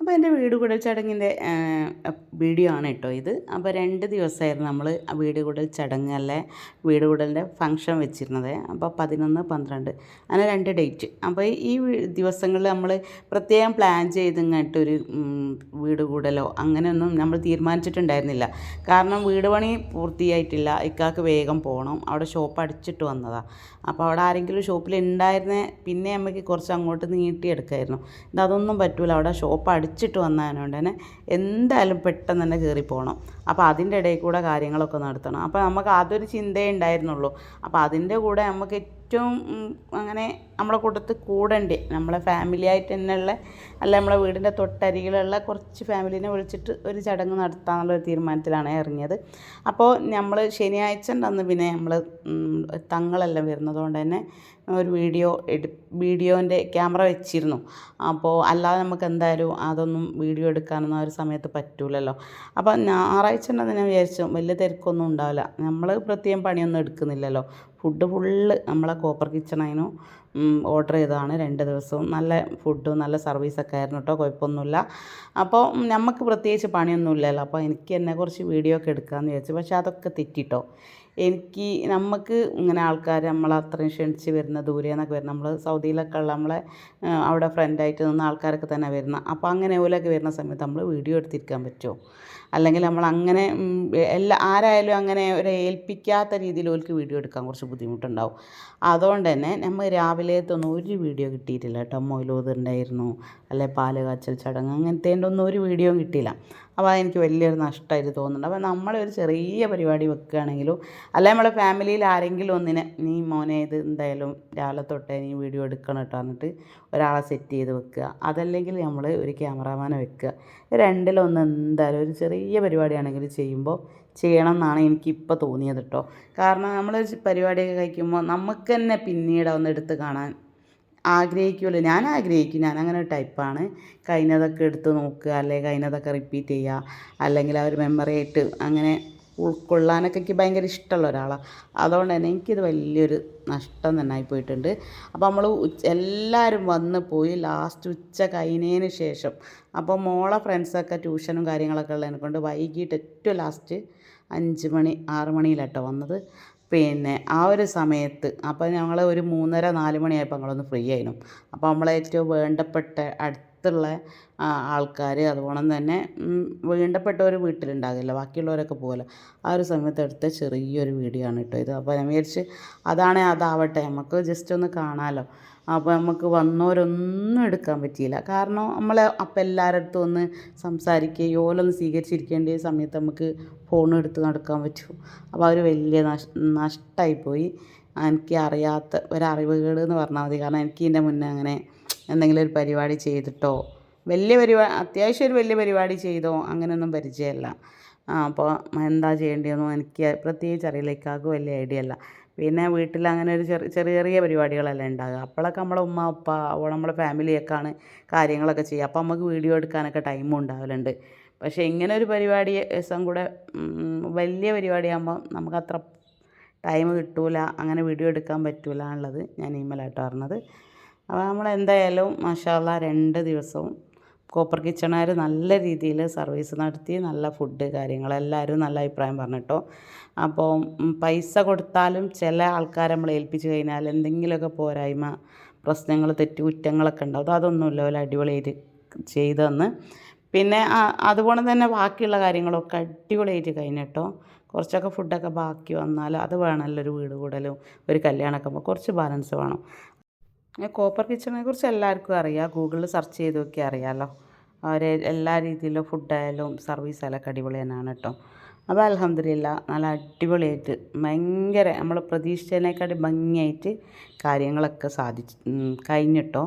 അപ്പോൾ എന്റെ വീട് കൂടൽ ചടങ്ങിന്റെ വീഡിയോ ആണ് കേട്ടോ ഇത്. അപ്പോൾ രണ്ട് ദിവസമായിരുന്നു നമ്മൾ വീട് കൂടൽ ചടങ്ങ് അല്ലെ വീട് കൂടലിന്റെ ഫംഗ്ഷൻ വെച്ചിരുന്നത്. അപ്പോൾ പതിനൊന്ന് പന്ത്രണ്ട് അങ്ങനെ രണ്ട് ഡേറ്റ്. അപ്പോൾ ഈ ദിവസങ്ങളിൽ നമ്മൾ പ്രത്യേകം പ്ലാൻ ചെയ്ത് ഇങ്ങോട്ടൊരു വീട് കൂടലോ അങ്ങനെയൊന്നും നമ്മൾ തീരുമാനിച്ചിട്ടുണ്ടായിരുന്നില്ല. കാരണം വീട് പണി പൂർത്തിയായിട്ടില്ല ഇക്കാക്ക് വേഗം പോകണം. അവിടെ ഷോപ്പ് അടിച്ചിട്ട് വന്നതാണ് അപ്പോൾ അവിടെ ആരെങ്കിലും ഷോപ്പിൽ ഉണ്ടായിരുന്നേ പിന്നെ നമുക്ക് കുറച്ച് അങ്ങോട്ട് നീട്ടിയെടുക്കായിരുന്നു. അതൊന്നും പറ്റൂല അവിടെ ഷോപ്പ് അടിച്ചിട്ട് വന്നതിനോണ്ട് തന്നെ എന്തായാലും പെട്ടെന്ന് തന്നെ കയറി പോകണം അപ്പോൾ അതിന്റെ ഇടയിൽ കൂടെ കാര്യങ്ങളൊക്കെ നടത്തണം. അപ്പോൾ നമുക്ക് അതൊരു ചിന്തയേ ഉണ്ടായിരുന്നുള്ളൂ. അപ്പോൾ അതിന്റെ കൂടെ നമുക്ക് ഏറ്റവും അങ്ങനെ നമ്മളെ കൂട്ടത്തിൽ കൂടണ്ടി. നമ്മളെ ഫാമിലി ആയിട്ട് തന്നെയുള്ള അല്ല നമ്മളെ വീടിന്റെ തൊട്ടരികിലുള്ള കുറച്ച് ഫാമിലിനെ വിളിച്ചിട്ട് ഒരു ചടങ്ങ് നടത്താനുള്ള ഒരു തീരുമാനത്തിലാണ് ഇറങ്ങിയത്. അപ്പോൾ നമ്മൾ ശനിയാഴ്ച ഉണ്ടെന്ന് പിന്നെ നമ്മൾ തങ്ങളെല്ലാം വരുന്നതുകൊണ്ട് തന്നെ ഒരു വീഡിയോ എടു വീഡിയോന്റെ ക്യാമറ വെച്ചിരുന്നു. അപ്പോൾ അല്ലാതെ നമുക്ക് എന്തായാലും അതൊന്നും വീഡിയോ എടുക്കാനൊന്നും ആ ഒരു സമയത്ത് പറ്റൂലല്ലോ. അപ്പോൾ ഞായറാഴ്ച ഉണ്ടെന്ന് ഞാൻ വിചാരിച്ചു. വലിയ തിരക്കൊന്നും ഉണ്ടാവില്ല. നമ്മൾ പ്രത്യേകം പണിയൊന്നും എടുക്കുന്നില്ലല്ലോ. ഫുഡ് ഫുള്ള് നമ്മളെ കോപ്പർ കിച്ചണായിരുന്നു. ഓർഡർ ചെയ്തതാണ് രണ്ട് ദിവസവും. നല്ല ഫുഡും നല്ല സർവീസൊക്കെ ആയിരുന്നു കേട്ടോ കുഴപ്പമൊന്നുമില്ല. അപ്പോൾ നമുക്ക് പ്രത്യേകിച്ച് പണിയൊന്നുമില്ലല്ലോ. അപ്പോൾ എനിക്ക് എന്നെ കുറച്ച് വീഡിയോ ഒക്കെ എടുക്കാമെന്ന് വിചാരിച്ചു. പക്ഷേ അതൊക്കെ തെറ്റിട്ടോ. എനിക്ക് നമുക്ക് ഇങ്ങനെ ആൾക്കാർ നമ്മളെ അത്രയും ക്ഷണിച്ച് വരുന്ന ദൂരെ നിന്നൊക്കെ വരുന്ന നമ്മൾ സൗദിയിലൊക്കെ ഉള്ള നമ്മളെ അവിടെ ഫ്രണ്ടായിട്ട് നിന്ന ആൾക്കാരൊക്കെ തന്നെ വരുന്ന. അപ്പോൾ അങ്ങനെ ഓലൊക്കെ വരുന്ന സമയത്ത് നമ്മൾ വീഡിയോ എടുത്തിരിക്കാൻ പറ്റുമോ? അല്ലെങ്കിൽ നമ്മൾ അങ്ങനെ എല്ലാ ആരായാലും അങ്ങനെ ഒരു ഏൽപ്പിക്കാത്ത രീതിയിൽ ഓൽക്ക് വീഡിയോ എടുക്കാൻ കുറച്ച് ബുദ്ധിമുട്ടുണ്ടാവും. അതുകൊണ്ട് തന്നെ നമ്മൾ രാവിലത്തൊന്നും ഒരു വീഡിയോ കിട്ടിയിട്ടില്ല കേട്ടോ. മൊയിലൂത് ഉണ്ടായിരുന്നു. അല്ലെ പാൽ കാച്ചൽ ചടങ്ങ് അങ്ങനത്തെ ഒന്നും ഒരു വീഡിയോ കിട്ടിയില്ല. അപ്പോൾ അതെനിക്ക് വലിയൊരു നഷ്ടമായിട്ട് തോന്നുന്നുണ്ട്. അപ്പോൾ നമ്മളൊരു ചെറിയ പരിപാടി വെക്കുകയാണെങ്കിലും അല്ല നമ്മളെ ഫാമിലിയിൽ ആരെങ്കിലും ഒന്നിനെ നീ മോനെ ഇത് എന്തായാലും രാവിലെ തൊട്ടേ നീ വീഡിയോ എടുക്കണം കേട്ടോ എന്നിട്ട് ഒരാളെ സെറ്റ് ചെയ്ത് വെക്കുക. അതല്ലെങ്കിൽ നമ്മൾ ഒരു ക്യാമറാമാനെ വെക്കുക. രണ്ടിലൊന്ന് എന്തായാലും ഒരു ചെറിയ പരിപാടിയാണെങ്കിൽ ചെയ്യുമ്പോൾ ചെയ്യണം എന്നാണ് എനിക്കിപ്പോൾ തോന്നിയത് കേട്ടോ കാരണം നമ്മൾ പരിപാടിയൊക്കെ കഴിക്കുമ്പോൾ നമുക്ക് തന്നെ പിന്നീട് ഒന്ന് എടുത്ത് കാണാൻ ആഗ്രഹിക്കുമല്ലോ ഞാൻ ആഗ്രഹിക്കും. ഞാൻ അങ്ങനെ ടൈപ്പാണ് കഴിഞ്ഞതൊക്കെ എടുത്ത് നോക്കുക അല്ലെങ്കിൽ കഴിഞ്ഞതൊക്കെ റിപ്പീറ്റ് ചെയ്യുക അല്ലെങ്കിൽ ആ ഒരു മെമ്മറി ആയിട്ട് അങ്ങനെ ഉൾക്കൊള്ളാനൊക്കെ എനിക്ക് ഭയങ്കര ഇഷ്ടമുള്ള ഒരാളാണ് അതുകൊണ്ട് തന്നെ എനിക്കിത് വലിയൊരു നഷ്ടം തന്നെ ആയിപ്പോയിട്ടുണ്ട് അപ്പോൾ നമ്മൾ എല്ലാവരും വന്ന് പോയി ലാസ്റ്റ് ഉച്ച കഴിഞ്ഞതിന് ശേഷം അപ്പോൾ മോളെ ഫ്രണ്ട്സൊക്കെ ട്യൂഷനും കാര്യങ്ങളൊക്കെ ഉള്ളതിനെ കൊണ്ട് വൈകിട്ട് ഏറ്റവും ലാസ്റ്റ് അഞ്ച് മണി ആറ് മണിയിലാട്ടോ വന്നത്. പിന്നെ ആ ഒരു സമയത്ത് അപ്പോൾ ഞങ്ങൾ ഒരു മൂന്നര നാല് മണിയായപ്പോൾ ഞങ്ങളൊന്ന് ഫ്രീ ആയിരുന്നു അപ്പോൾ നമ്മളെ ഏറ്റവും വേണ്ടപ്പെട്ട അടുത്തുള്ള ആൾക്കാർ അതുപോലെ തന്നെ വേണ്ടപ്പെട്ടവർ വീട്ടിലുണ്ടാകില്ല ബാക്കിയുള്ളവരൊക്കെ പോകുമല്ലോ ആ ഒരു സമയത്ത് എടുത്ത ചെറിയൊരു വീഡിയോ ആണ് കേട്ടോ ഇത്. അപ്പോൾ ഞാൻ വിചാരിച്ച് അതാണേ അതാവട്ടെ നമുക്ക് ജസ്റ്റ് ഒന്ന് കാണാമല്ലോ അപ്പോൾ നമുക്ക് വന്നവരൊന്നും എടുക്കാൻ പറ്റിയില്ല. കാരണം നമ്മളെ അപ്പം എല്ലാവരുടെ അടുത്തും ഒന്ന് സംസാരിക്കുകയോ ഓലൊന്ന് സ്വീകരിച്ചിരിക്കേണ്ട സമയത്ത് നമുക്ക് ഫോൺ എടുത്ത് നടക്കാൻ പറ്റും. അപ്പോൾ അവർ വലിയ നഷ് നഷ്ടമായിപ്പോയി എനിക്ക് അറിയാത്ത ഒരറിവുകൾ എന്ന് പറഞ്ഞാൽ മതി. കാരണം എനിക്ക് ഇതിന്റെ മുന്നേ അങ്ങനെ എന്തെങ്കിലും ഒരു പരിപാടി ചെയ്തിട്ടോ? വലിയ പരിപാടി അത്യാവശ്യം ഒരു വലിയ പരിപാടി ചെയ്തോ? അങ്ങനെയൊന്നും പരിചയമല്ല. അപ്പോൾ എന്താ ചെയ്യേണ്ടതെന്നും എനിക്ക് പ്രത്യേകിച്ച് അറിയില്ല. ഇക്കാക്ക് വലിയ ഐഡിയ അല്ല. പിന്നെ വീട്ടിൽ അങ്ങനെ ഒരു ചെറിയ ചെറിയ ചെറിയ പരിപാടികളെല്ലാം ഉണ്ടാകുക അപ്പോഴൊക്കെ നമ്മളെ ഉമ്മ ഉപ്പ നമ്മളെ ഫാമിലിയൊക്കെയാണ് കാര്യങ്ങളൊക്കെ ചെയ്യുക. അപ്പോൾ നമുക്ക് വീഡിയോ എടുക്കാനൊക്കെ ടൈമും ഉണ്ടാവലുണ്ട്. പക്ഷേ ഇങ്ങനെ ഒരു പരിപാടി ദിവസം കൂടെ വലിയ പരിപാടിയാകുമ്പോൾ നമുക്കത്ര ടൈം കിട്ടൂല. അങ്ങനെ വീഡിയോ എടുക്കാൻ പറ്റൂല എന്നുള്ളത് ഞാൻ ഇമെയിലായിട്ട് പറഞ്ഞത്. അപ്പോൾ നമ്മൾ എന്തായാലും മഷാല രണ്ട് ദിവസവും കോപ്പർ കിച്ചണുകാർ നല്ല രീതിയിൽ സർവീസ് നടത്തി നല്ല ഫുഡ് കാര്യങ്ങൾ എല്ലാവരും നല്ല അഭിപ്രായം പറഞ്ഞിട്ടോ. അപ്പോൾ പൈസ കൊടുത്താലും ചില ആൾക്കാരെ നമ്മൾ ഏൽപ്പിച്ച് കഴിഞ്ഞാൽ എന്തെങ്കിലുമൊക്കെ പോരായ്മ പ്രശ്നങ്ങൾ തെറ്റുകുറ്റങ്ങളൊക്കെ ഉണ്ടാവും. അത് അതൊന്നുമില്ല. ഒരു അടിപൊളിയായിട്ട് ചെയ്തെന്ന് പിന്നെ അതുപോലെ തന്നെ ബാക്കിയുള്ള കാര്യങ്ങളൊക്കെ അടിപൊളിയായിട്ട് കഴിഞ്ഞിട്ടോ. കുറച്ചൊക്കെ ഫുഡൊക്കെ ബാക്കി വന്നാൽ അത് വേണമല്ലോ. ഒരു വീട് കൂടലും ഒരു കല്യാണമൊക്കെ കുറച്ച് ബാലൻസ് വേണം. കോപ്പർ കിച്ചണിനെ കുറിച്ച് എല്ലാവർക്കും അറിയാം. ഗൂഗിളിൽ സെർച്ച് ചെയ്ത് നോക്കിയാൽ അറിയാമല്ലോ അവർ എല്ലാ രീതിയിലും ഫുഡായാലും സർവീസ് ആയാലും അടിപൊളി തന്നെയാണ് കേട്ടോ അപ്പോൾ അലഹമില്ല നല്ല അടിപൊളിയായിട്ട് ഭയങ്കര നമ്മൾ പ്രതീക്ഷിച്ചതിനേക്കാട്ടി ഭംഗിയായിട്ട് കാര്യങ്ങളൊക്കെ സാധിച്ചു കഴിഞ്ഞിട്ടോ